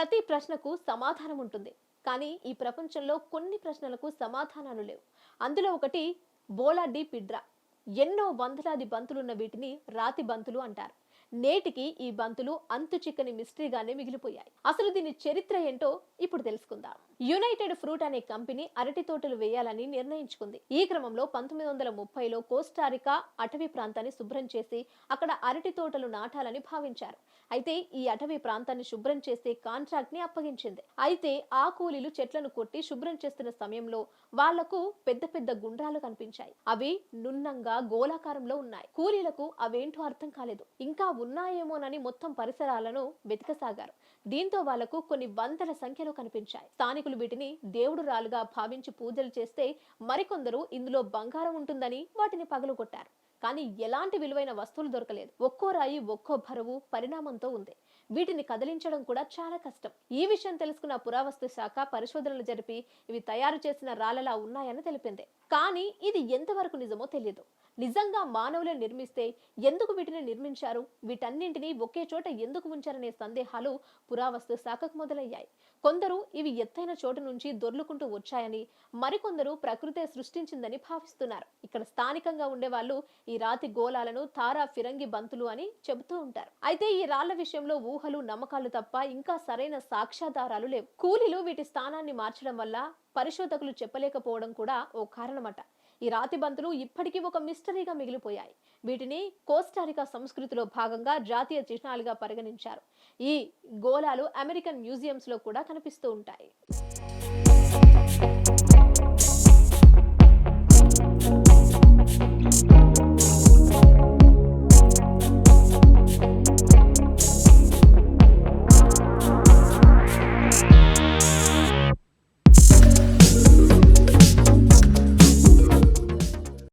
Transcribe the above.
ప్రతి ప్రశ్నకు సమాధానం ఉంటుంది. కానీ ఈ ప్రపంచంలో కొన్ని ప్రశ్నలకు సమాధానాలు లేవు. అందులో ఒకటి బోలా డి పిడ్రా. ఎన్నో వందలాది బంతులున్న వీటిని రాతి బంతులు అంటారు. నేటికి ఈ బంతులు అంతు చిక్కని మిస్టరీగానే మిగిలిపోయాయి. అసలు దీని చరిత్ర ఏంటో ఇప్పుడు తెలుసుకుందాం. యునైటెడ్ ఫ్రూట్ అనే కంపెనీ అరటి తోటలు వేయాలని నిర్ణయించుకుంది. ఈ క్రమంలో పంతొమ్మిది వందల ముప్పైలో కోస్టారికా అటవీ ప్రాంతాన్ని శుభ్రం చేసి అక్కడ అరటి తోటలు నాటాలని భావించారు. అయితే ఈ అటవీ ప్రాంతాన్ని శుభ్రం చేసే కాంట్రాక్ట్ని అప్పగించింది. అయితే ఆ కూలీలు చెట్లను కొట్టి శుభ్రం చేస్తున్న సమయంలో వాళ్ళకు పెద్ద పెద్ద గుండ్రాలు కనిపించాయి. అవి నున్నంగా గోళాకారంలో ఉన్నాయి. కూలీలకు అవేంటో అర్థం కాలేదు. ఇంకా ఉన్నాయేమోనని మొత్తం పరిసరాలను వెతకసాగారు. దీంతో వాళ్ళకు కొన్ని వందల సంఖ్యలో కనిపించాయి. స్థానికులు వీటిని దేవుడు రాలుగా భావించి పూజలు చేస్తే మరికొందరు ఇందులో బంగారం ఉంటుందని వాటిని పగలగొట్టారు. కానీ ఎలాంటి విలువైన వస్తువులు దొరకలేదు. ఒక్కో రాయి ఒక్కో బరువు పరిణామంతో ఉంది. వీటిని కదిలించడం కూడా చాలా కష్టం. ఈ విషయం తెలుసుకున్న పురావస్తు శాఖ పరిశోధనలు జరిపి ఇవి తయారు చేసిన రాళ్ళలా ఉన్నాయని తెలిపింది. కానీ ఇది ఎంతవరకు నిజమో తెలియదు నిజంగా మానవులు నిర్మిస్తే ఎందుకు వీటిని నిర్మించారు? వీటన్నింటినీ ఒకే చోట ఎందుకు ఉంచారనే సందేహాలు పురావస్తు శాఖకు మొదలయ్యాయి. కొందరు ఇవి ఎత్తైన చోటు నుంచి దొర్లుకుంటూ వచ్చాయని మరికొందరు ప్రకృతే సృష్టించిందని భావిస్తున్నారు. ఇక్కడ స్థానికంగా ఉండేవాళ్ళు ఈ రాతి గోళాలను తారా ఫిరంగి బంతులు అని చెబుతూ ఉంటారు. అయితే ఈ రాళ్ళ విషయంలో ఊహలు నమ్మకాలు తప్ప ఇంకా సరైన సాక్ష్యాధారాలు లేవు. కూలీలు వీటి స్థానాన్ని మార్చడం వల్ల పరిశోధకులు చెప్పలేకపోవడం కూడా ఓ కారణమట. ఈ రాతి బంతులు ఇప్పటికీ ఒక మిస్టరీగా మిగిలిపోయాయి. వీటిని కోస్టారికా సంస్కృతిలో భాగంగా జాతీయ చిహ్నాలుగా పరిగణించారు. ఈ గోళాలు అమెరికన్ మ్యూజియంస్లో కూడా కనిపిస్తూ ఉంటాయి.